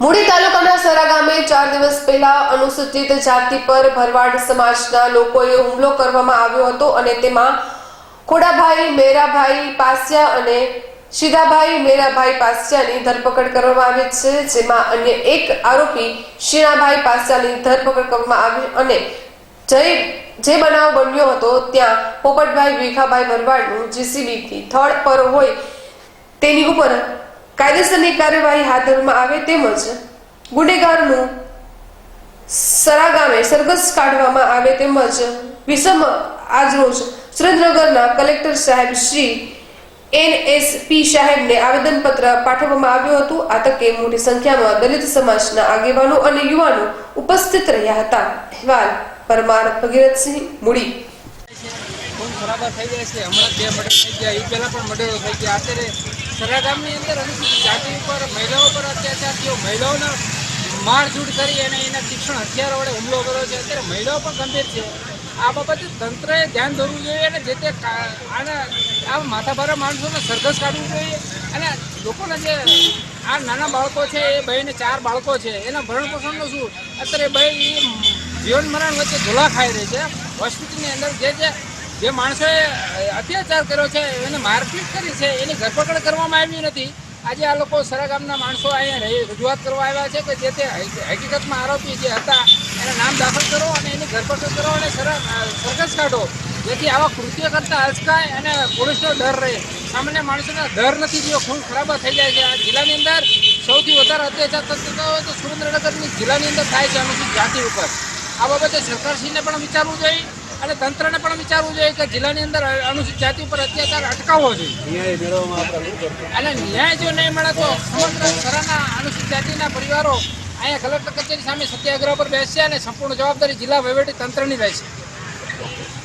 મૂડી તાલુકાના સરા ગામે ચાર દિવસ પહેલા અનુસૂચિત જાતિ પર ભરવાડ સમાજના લોકોએ હુમલો કરવામાં આવ્યો હતો અને તેમાં ખોડાભાઈ, મેરાભાઈ પાસિયા અને શિરાભાઈ, મેરાભાઈ પાસિયાની ધરપકડ કરવામાં આવી છે, જેમાં અન્ય એક આરોપી શીણાભાઈ પાસિયાની ધરપકડ કરવામાં આવી અને જય જે બનાવ બન્યો હતો, ત્યાં પોપટભાઈ, ભીખાભાઈ ભરવાડનું જીસીબીથી થર્ડ પર હોય તેની ઉપર કાયદેસરની કાર્યવાહી હાથ ધરવામાં આવે તેમજ ગુનેગારનું સરાગામે સરઘસ કાઢવામાં આવે તેમજ વિષમ આજરોજ સુરેન્દ્રનગરના કલેક્ટર સાહેબ શ્રી એનએસપી સાહેબને આવેદનપત્ર પાઠવવામાં આવ્યું હતું. આ તકે મોટી સંખ્યામાં દલિત સમાજના આગેવાનો અને યુવાનો ઉપસ્થિત રહ્યા હતા. અહેવાલ પરમાર ભગીરથસિંહ, મૂડી. ખરાબા થઈ જાય છે. હમણાં બે મર્ડર થઈ ગયા એ પહેલાં પણ મર્ડરો થઈ ગયા. અત્યારે સરા ગામની અંદર અનુસૂચિત જાતિ ઉપર મહિલાઓ પર અત્યાચાર થયો. મહિલાઓના મારઝૂડ કરી અને એના શિક્ષણ હથિયારો વડે હુમલો કર્યો છે. અત્યારે મહિલાઓ પણ ગંભીર છે. આ બાબતે તંત્રએ ધ્યાન દોરવું જોઈએ અને જે તે આના, આ માથાભારા માણસોને સરઘસ કાઢવું જોઈએ. અને લોકોના જે આ નાના બાળકો છે, એ ભાઈને ચાર બાળકો છે, એના ભરણ પોષણનું શું? અત્યારે ભાઈ જીવન મરણ વચ્ચે ધોલા ખાઈ રહી છે. હોસ્પિટલની અંદર જે જે જે માણસોએ અત્યાચાર કર્યો છે, એને મારપીટ કરી છે, એની ધરપકડ કરવામાં આવી નથી. આજે આ લોકો સરા ગામના માણસો અહીંયા રજૂઆત કરવા આવ્યા છે કે જે તે હકીકતમાં આરોપી જે હતા, એના નામ દાખલ કરો અને એની ધરપકડ કરો અને સરા સરઘસ કાઢો. જેથી આવા કૃત્ય કરતા અચકાય અને પોલીસનો ડર રહે. સામાન્ય માણસોના ડર નથી જો ખૂન ખરાબા થઈ જાય છે. આ જિલ્લાની અંદર સૌથી વધારે અત્યાચાર થતા હોય તો સુરેન્દ્રનગરની જિલ્લાની અંદર થાય છે અનુસૂચિત જાતિ ઉપર. આ બાબતે સરકારશ્રીને પણ વિચારવું જોઈએ. અને તંત્રને પણ વિચારવું જોઈએ કે જિલ્લાની અંદર અનુસૂચિત જાતિ ઉપર અત્યાચાર અટકાવવો જોઈએ. અને ન્યાય જો નહીં મળે તો સમગ્ર સરાના અનુસૂચિત જાતિના પરિવારો અહીંયા કલેક્ટર કચેરી સામે સત્યાગ્રહ પર બેસશે અને સંપૂર્ણ જવાબદારી જિલ્લા વહીવટી તંત્રની રહેશે.